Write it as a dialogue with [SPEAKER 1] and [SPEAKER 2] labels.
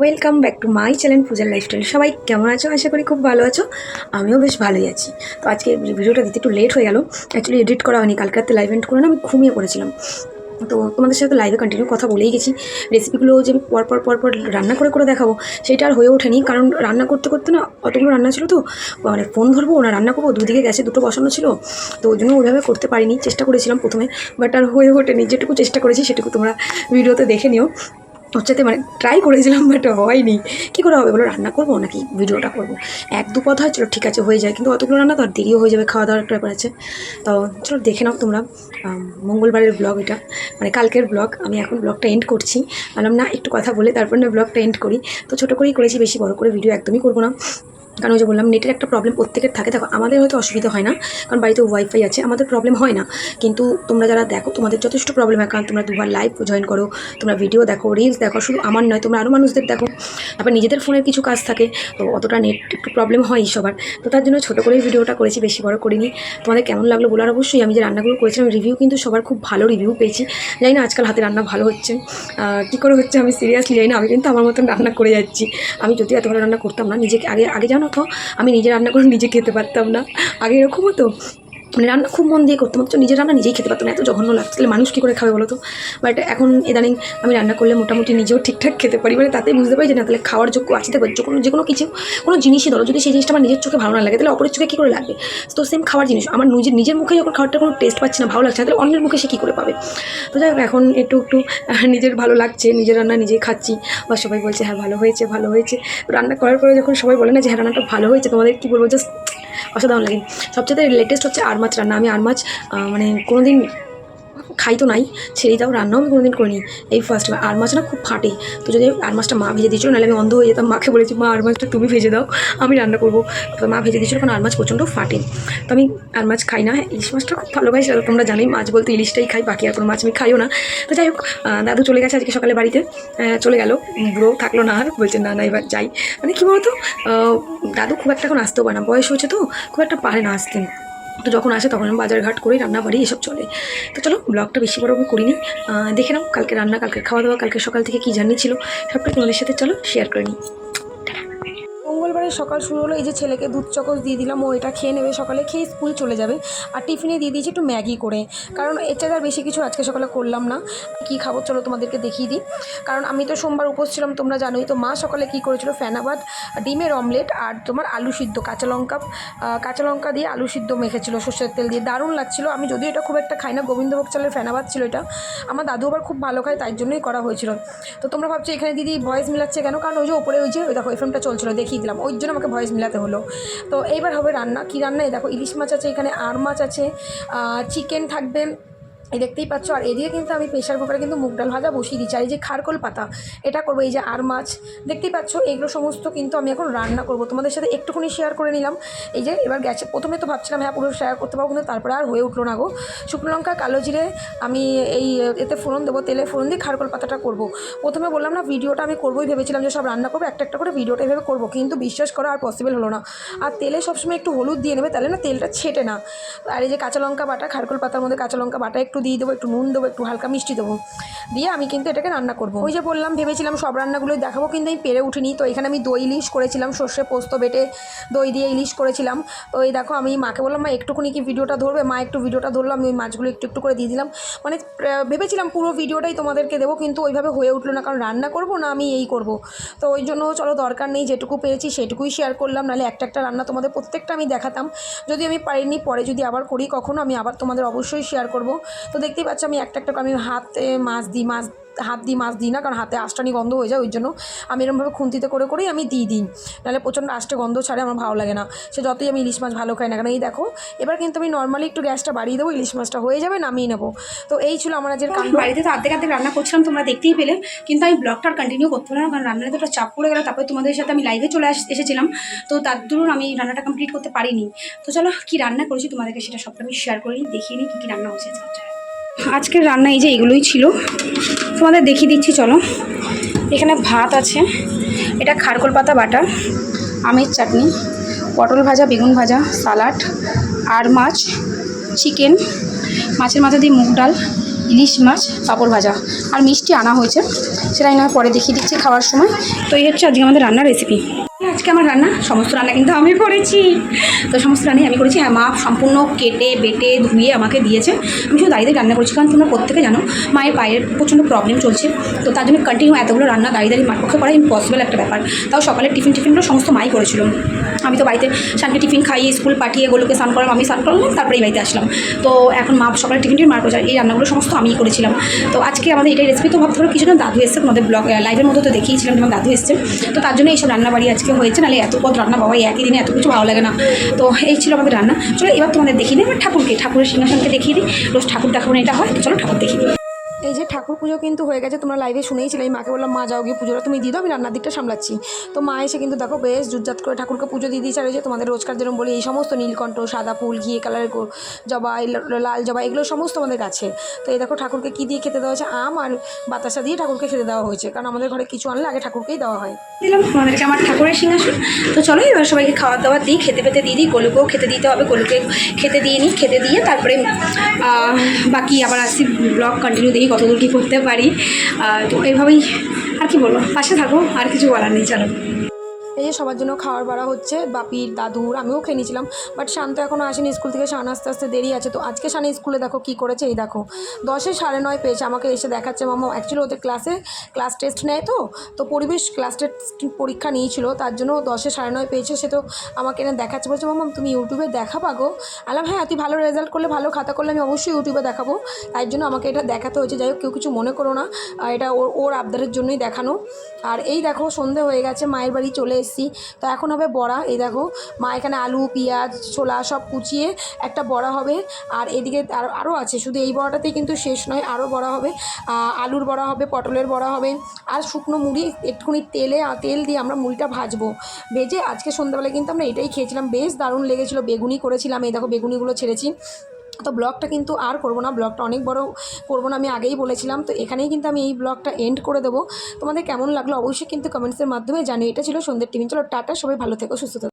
[SPEAKER 1] Welcome back to my channel পূজার lifestyle সবাই কেমন আছো? আশা করি খুব ভালো আছো। আমিও বেশ ভালোই আছি। তো আজকে ভিডিওটা দিতে একটু লেট হয়ে গেল। অ্যাকচুয়ালি এডিট করা হয়নি। কালকে রাতে লাইভ এন্ড করে না আমি ঘুমিয়ে পড়েছিলাম। তো তোমাদের সাথে লাইভে কন্টিনিউ কথা বলেই গেছি। রেসিপিগুলো যে পরপর পরপর পর পর রান্না করে করে দেখাবো, সেটা আর হয়ে ওঠেনি। কারণ রান্না করতে করতে না অতগুলো রান্না ছিল তো মানে ফোন ধরবো না রান্না করব, দুদিকে গ্যাসে দুটো বসানো ছিল, তো ওই জন্য ওইভাবে করতে পারিনি, চেষ্টা করেছিলাম প্রথমে বাট আর হয়ে ওঠেনি। যেটুকু চেষ্টা করেছি, সেটুকু তোমরা ভিডিওতে দেখে নিও। হচ্ছে মানে ট্রাই করেছিলাম বাট হয়নি। কী করে হবে? বলো, রান্না করব নাকি ভিডিওটা করব? এক দু পথ হয় চলো, ঠিক আছে, হয়ে যায়। কিন্তু অতগুলো রান্না তো আর দেরিও হয়ে যাবে খাওয়া দাওয়ার একটা ব্যাপার আছে। তো চলো, দেখে নাও তোমরা মঙ্গলবারের ব্লগ এটা। মানে কালকের ব্লগ আমি এখন ব্লগটা এন্ড করছি। বললাম না, একটু কথা বলে তারপর না ব্লগটা এন্ড করি। তো ছোটো করেই করেছি, বেশি বড় করে ভিডিও একদমই করব না। কারণ ওই যে বললাম, নেটের একটা প্রবলেম প্রত্যেকের থাকে। দেখো, আমাদের হয়তো অসুবিধা হয় না, কারণ বাড়িতে ওয়াইফাই আছে, আমাদের প্রবলেম হয় না। কিন্তু তোমরা যারা দেখো, তোমাদের যথেষ্ট প্রবলেম হয়, কারণ তোমরা দুবার লাইভ জয়েন করো, তোমরা ভিডিও দেখো রিলস দেখো, শুধু আমার নয়, তোমরা আরও মানুষদের দেখো। তারপর নিজেদের ফোনের কিছু কাজ থাকে, তো অতটা নেট একটু প্রবলেম হয় সবার। তো তার জন্য ছোটো করেই ভিডিওটা করেছি, বেশি বড় করিনি। তোমাদের কেমন লাগল বলার অবশ্যই আমি যে রান্নাগুলো করেছিলাম রিভিউ কিন্তু সবার খুব ভালো রিভিউ পেয়েছি। জানি না আজকাল হাতে রান্না ভালো হচ্ছে। কী করে হচ্ছে আমি সিরিয়াসলি জানি না, আমি কিন্তু আমার মতন রান্না করে যাচ্ছি। আমি যদি এত ভালো রান্না করতাম না, নিজেকে আগে আগে জানো তো আমি নিজে রান্না করে নিজে খেতে পারতাম না। আগে এরকম হতো? মানে রান্না খুব মন দিয়ে করতাম, অথচ নিজের রান্না নিজেই খেতে পারতাম না, এত জঘন্য তাহলে মানুষ কী করে খাবে বলো তো? বাট এখন ইদানিং আমি রান্না করলে মোটামুটি নিজেও ঠিকঠাক খেতে পারি। মানে তাতে বুঝতে পারি যে না, তাহলে খাওয়ার যোগ্য আছে দেখো, যে কোনো যে কোনো কিছু, কোনো জিনিসই ধরো, যদি সেই জিনিসটা আমার নিজের চোখে ভালো না লাগে, তাহলে অপরের চোখে কী করে লাগবে? তো সেম খাওয়ার জিনিস। আমার নিজের নিজের মুখে যখন খাওয়ারটা কোনো টেস্ট পাচ্ছে না, ভালো লাগছে না, তাহলে অন্যের মুখে সে কী করে পাবে? তো যাই হোক, এখন একটু একটু নিজের ভালো লাগছে, নিজের রান্না নিজেই খাচ্ছি। বা সবাই বলছে হ্যাঁ ভালো হয়েছে ভালো হয়েছে। রান্না করার পরে যখন সবাই বলে না যে হ্যাঁ রান্নাটা ভালো হয়েছে, তোমাদের কী বলব? জাস্ট অসাধারণ লাগে। সবচেয়ে লেটেস্ট হচ্ছে আর মাছ রান্না। আমি আর মাছ মানে কোনো দিন খাই তো নাই, ছেড়ে দাও, রান্নাও আমি কোনোদিন করিনি। এই ফার্স্ট আর মাছ না খুব ফাটে। তো যদি আর মাছটা মা ভেজে দিয়েছিল, নাহলে আমি অন্ধ হয়ে যেতাম। মাকে বলেছি, মা, আর মাছটা তুমি ভেজে দাও, আমি রান্না করব। তো মা ভেজে দিয়েছিল, কারণ আর মাছ প্রচণ্ড ফাটে। তো আমি আর মাছ খাই না। ইলিশ মাছটা খুব ভালোবাসি আর তোমরা জানি মাছ বলতে ইলিশটাই খাই, বাকি আর কোনো মাছ আমি খাইও না। তো যাই হোক দাদু চলে গেছে আজকে সকালে বাড়িতে। চলে গেল। বুড়ো থাকল না আর, বলছে, না না, এবার যাই। মানে কী বলতো দাদু খুব একটা এখন আসতেও পারে না। বয়স হয়েছে তো, খুব একটা পারে না আসতে। তো যখন আসে তখন আমি বাজার ঘাট করি রান্না বাড়ি এসব চলে। তো চলো, ব্লগটা বেশি বড় আমি করিনি। দেখে নাও, কালকে রান্না কালকে খাওয়া দাওয়া কালকে সকাল থেকে কী জার্নি ছিল, সবটা তোমাদের সাথে চলো শেয়ার করে নিই। মঙ্গলবারের সকাল শুরু হলো, এই যে ছেলেকে দুধ চকচ দিয়ে দিলাম, ও এটা খেয়ে নেবে সকালে, খেয়ে স্কুল চলে যাবে। আর টিফিনে দিয়ে দিয়েছি একটু ম্যাগি করে। কারণ এর থেকে আর বেশি কিছু আজকে সকালে করলাম না। কী খাব চলো তোমাদেরকে দেখিয়ে দিই। কারণ আমি তো সোমবার উপোস ছিলাম, তোমরা জানোই তো, মা সকালে কী করেছিল? ফ্যানাবাদ ডিমের অমলেট আর তোমার আলু সিদ্ধ, কাঁচা লঙ্কা কাঁচা লঙ্কা দিয়ে আলু সিদ্ধ মেখেছিল, সর্ষের তেল দিয়ে। দারুণ লাগছিল। আমি যদিও এটা খুব একটা খাই না, গোবিন্দভোগ চালের ফ্যানাবাদ ছিল এটা। আমার দাদু আবার খুব ভালো খায়, তাই জন্যই করা হয়েছিল। তো তোমরা ভাবছ এখানে দিদি ভয়েস মিলাচ্ছে কেন? কারণ ওই যে ওপরে ওই যে, ওই দেখো এফএমটা চলছিল, দেখিয়ে দিলাম। ওই জন্য আমাকে ভয়েস মিলাতে হলো। তো এইবার হবে রান্না। কী রান্না? এই দেখো, ইলিশ মাছ আছে এখানে আর মাছ আছে চিকেন থাকবে। এই দেখতেই পাচ্ছ, আর এদিকে কিন্তু আমি প্রেশার কুকারে কিন্তু মুগ ডাল ভাজা বসিয়ে দিচ্ছি। আর এই যে খারকোল পাতা, এটা করব এই যে আর মাছ। দেখতেই পাচ্ছ, এগুলো সমস্ত কিন্তু আমি এখন রান্না করব। তোমাদের সাথে একটুখানি শেয়ার করে নিলাম। এই যে এবার গ্যাসে, প্রথমে তো ভাবছিলাম হ্যাঁ পুরো শেয়ার করতে পারব, কিন্তু তারপরে আর হয়ে উঠল না গো। শুকনো লঙ্কা, কালো জিরে, আমি এই এতে ফোড়ন দেবো, তেলে ফোড়ন দিয়ে খারকোল পাতাটা করব। প্রথমে বললাম না, ভিডিওটা আমি করবোই, ভেবেছিলাম যে সব রান্না করব, একটা একটা করে ভিডিওটা এভাবে করব, কিন্তু বিশ্বাস করা আর পসিবল হলো না। আর তেলে সবসময় একটু হলুদ দিয়ে নেবে, তাহলে না তেলটা ছেটে না। আর এই যে কাঁচা লঙ্কা বাটা, খারকোল পাতার মধ্যে কাঁচা লঙ্কা বাটা একটু দিয়ে দেবো, একটু নুন দেবো, একটু হালকা মিষ্টি দেবো। দিয়ে আমি কিন্তু এটাকে রান্না করব। ওই যে বললাম, ভেবেছিলাম সব রান্নাগুলোই দেখাবো, কিন্তু আমি পেরে উঠিনি। তো এখানে আমি দই ইলিশ করেছিলাম, সর্ষে পোস্ত বেটে দই দিয়ে ইলিশ করেছিলাম। তো এই দেখো, আমি মাকে বললাম, মা, একটুখানি কি ভিডিওটা ধরবে? মা একটু ভিডিওটা ধরলো, আমি ওই মাছগুলো একটু একটু করে দিয়ে দিলাম। মানে ভেবেছিলাম পুরো ভিডিওটাই তোমাদেরকে দেবো, কিন্তু ওইভাবে হয়ে উঠল না, কারণ রান্না করব না, আমি এই করব। তো ওই জন্য চলো, দরকার নেই, যেটুকু পেরেছি সেটুকুই শেয়ার করলাম, নাহলে একটা একটা রান্না তোমাদের প্রত্যেকটা আমি দেখাতাম। যদি আমি পারিনি, পরে যদি আবার করি, কখনো আমি আবার তোমাদের অবশ্যই শেয়ার করব। তো দেখতেই পাচ্ছ আমি একটা একটা আমি হাতে মাছ দিই, মাছ, হাত দিই মাছ দিই না, কারণ হাতে আষ্টানি গন্ধ হয়ে যায়, ওই জন্য আমি এরকমভাবে খুন্তিতে করে, করেই আমি দিই দিই নাহলে প্রচণ্ড আষ্টে গন্ধ ছাড়ে, আমার ভালো লাগে না। সে যতই আমি ইলিশ মাছ ভালো খাই না কেন, এই দেখো, এবার কিন্তু আমি নর্মালি একটু গ্যাসটা বাড়িয়ে দেবো, ইলিশ মাছটা হয়ে যাবে, নামিয়ে নেব। তো এই ছিল আমার আজকের কাণ্ড।
[SPEAKER 2] বাড়িতে তো অর্ধেক অর্ধেক রান্না করছিলাম, তোমরা দেখতেই পেলে। কিন্তু আমি ব্লগটা কন্টিনিউ করতে পারলাম কারণ রান্নার তো একটা চাপ পড়ে গেল, তারপরে তোমাদের সাথে আমি লাইভে চলে এসেছিলাম। তো তার দরুন আমি রান্নাটা কমপ্লিট করতে পারিনি। তো চলো, কি রান্না করেছি তোমাদেরকে সেটা সবটা আমি শেয়ার করি দেখিয়ে নিই কী কী রান্না হয়েছে আজকের রান্না এই যে এগুলোই ছিল। তোমাদের দেখিয়ে দিচ্ছি, চলো। এখানে ভাত আছে। এটা খারকোল পাতা বাটা, আমের চাটনি, পটল ভাজা, বেগুন ভাজা, সালাড, আর মাছ, চিকেন, মাছের মাথা দিয়ে মুগ ডাল, ইলিশ মাছ, পাঁপড় ভাজা। আর মিষ্টি আনা হয়েছে সেটাই না পরে দেখিয়ে দিচ্ছি খাওয়ার সময়। তো এই হচ্ছে আজকে আমাদের রান্নার রেসিপি আজকে আমার রান্না, সমস্ত রান্না কিন্তু আমি করেছি। তো সমস্ত রান্নাই আমি করেছি। হ্যাঁ মা সম্পূর্ণ কেটে, বেটে, ধুয়ে আমাকে দিয়েছে। আমি শুধু দাঁড়িয়ে রান্না করেছি, কারণ তোমরা প্রত্যেকে জানো, মায়ের পায়ের প্রচণ্ড প্রবলেম চলছে। তো তার জন্য কন্টিনিউ এতগুলো রান্না দাঁড়িয়ে দাঁড়িয়ে মার পক্ষে করা ইম্পসিবল একটা ব্যাপার। তাও সকালে টিফিন টিফিনগুলো সমস্ত মাই করেছিল। আমি তো বাড়িতে শানকে টিফিন খাইয়ে স্কুল পাঠিয়ে গোলুকে স্নান করলাম, আমি স্নান করলাম তারপরে এই বাড়িতে আসলাম। তো এখন মা সকালে টিফিন টিফিন, মার করেছে এই রান্নাগুলো সমস্ত আমিই করেছিলাম। তো আজকে আমাদের এটাই রেসিপি তো ভাবতে পারো কিছুটা দাদু এসছে, তোমাদের ব্লগ লাইভের মধ্যে তো দেখিয়েছিলাম তোমার দাদু এসছে। তো তার জন্য এইসব রান্না বাড়ি আজকে হয়েছে, নাহলে এত পথ রান্না বাবা একই দিনে এত কিছু ভালো লাগে না। তো এই ছিল আমাদের রান্না। চলো এবার তোমাদের দেখিয়ে দিই, এবার ঠাকুরকে, ঠাকুরের সিংহাসনকে দেখিয়ে দিই। রোজ ঠাকুর দেখাবো না, এটা হয় চলো ঠাকুর দেখিয়ে দিই।
[SPEAKER 3] এই যে ঠাকুর পুজো কিন্তু হয়ে গেছে, তোমরা লাইভে শুনেইছিলে এই মাকে বললাম, মা, যাও গিয়ে পুজোটা। তুমি দিয়ে দাও, আমি রান্নার দিকটা সামলাচ্ছি। তো মা এসে কিন্তু দেখো বেশ জুজ্জাত করে ঠাকুরকে পুজো দিয়ে দিয়েছে। আর যে তোমাদের রোজকার যেরকম বলি, এই সমস্ত নীলকণ্ঠ, সাদা ফুল, ঘিয়ে কালারের গো- জবা লাল জবা, এগুলো সমস্ত আমাদের গাছে। তো এই দেখো ঠাকুরকে কী দিয়ে খেতে দেওয়া হয়েছে? আম আর বাতাসা দিয়ে ঠাকুরকে খেতে দেওয়া হয়েছে। কারণ আমাদের ঘরে কিছু আনলে আগে ঠাকুরকেই দেওয়া হয়।
[SPEAKER 2] দিলাম, তোমাদেরকে আমার ঠাকুরের সিংহাসন। তো চলো, এবার সবাইকে খাওয়া দাওয়া দিই খেতে পেতে দিয়ে দিই। গোলুকেও খেতে দিতে হবে, গোলুকে খেতে দিয়ে নিই, খেতে দিয়ে তারপরে বাকি আবার আসছি ব্লগ কন্টিনিউ দেখি কতদূর কী করতে পারি? তো এইভাবেই আর কি বলব? পাশে থাকো, আর কিছু বলার নেই, চলো।
[SPEAKER 3] এই যে সবার জন্য খাওয়ার বাড়া হচ্ছে, বাপির, দাদুর, আমিও খেয়ে নিয়েছিলাম বাট শান্ত এখনও আসেনি, স্কুল থেকে শান আস্তে আস্তে দেরি আছে, তো আজকে শানে স্কুলে দেখো কি করেছে, এই দেখো। দশে সাড়ে নয় পেয়েছে, আমাকে এসে দেখাচ্ছে, মামা অ্যাকচুয়ালি ওদের ক্লাসে ক্লাস টেস্ট নেয় তো তো পরিবেশ ক্লাস টেস্ট পরীক্ষা নিয়েছিল, তার জন্য দশে সাড়ে নয় পেয়েছে, সে তো আমাকে এনে দেখাচ্ছে, বলছে, মামা, তুমি ইউটিউবে দেখাবা গো? আলাম হ্যাঁ তুই ভালো রেজাল্ট করলে, ভালো খাতা করলে, আমি অবশ্যই ইউটিউবে দেখাবো। তাই জন্য আমাকে এটা দেখাতে হয়েছে, যাই হোক, কেউ কিছু মনে করো না এটা ওর ওর আবদারের জন্যই দেখানো। আর এই দেখো, সন্ধে হয়ে গেছে, মায়ের বাড়ি চলে এসেছি। তো এখন হবে বড়া। এই দেখো, মা এখানে আলু, পেঁয়াজ, ছোলা সব কুচিয়ে একটা বড়া হবে। আর এদিকে আর আরও আছে, শুধু এই বড়াটাতেই কিন্তু শেষ নয় আরও বড়া হবে। আলুর বড়া হবে, পটলের বড়া হবে। আর শুকনো মুড়ি, একটুখানি তেলে তেল দিয়ে আমরা মুড়িটা ভাজবো। ভেজে আজকে সন্ধ্যাবেলায় কিন্তু আমরা এটাই খেয়েছিলাম। বেশ দারুণ লেগেছিলো, বেগুনি করেছিলাম। এই দেখো, বেগুনিগুলো ছেড়েছি। তো ব্লগটা কিন্তু আর করব না, ব্লগটা অনেক বড় করব না, আমি আগেই বলেছিলাম। তো এখানেই কিন্তু আমি এই ব্লগটা এন্ড করে দেবো। তোমাদের কেমন লাগল অবশ্যই কিন্তু কমেন্টসের মাধ্যমে জানি এটা ছিল সন্ধ্যের টিভি চলো টাটা, সবাই ভালো থেকো, সুস্থ থেকো।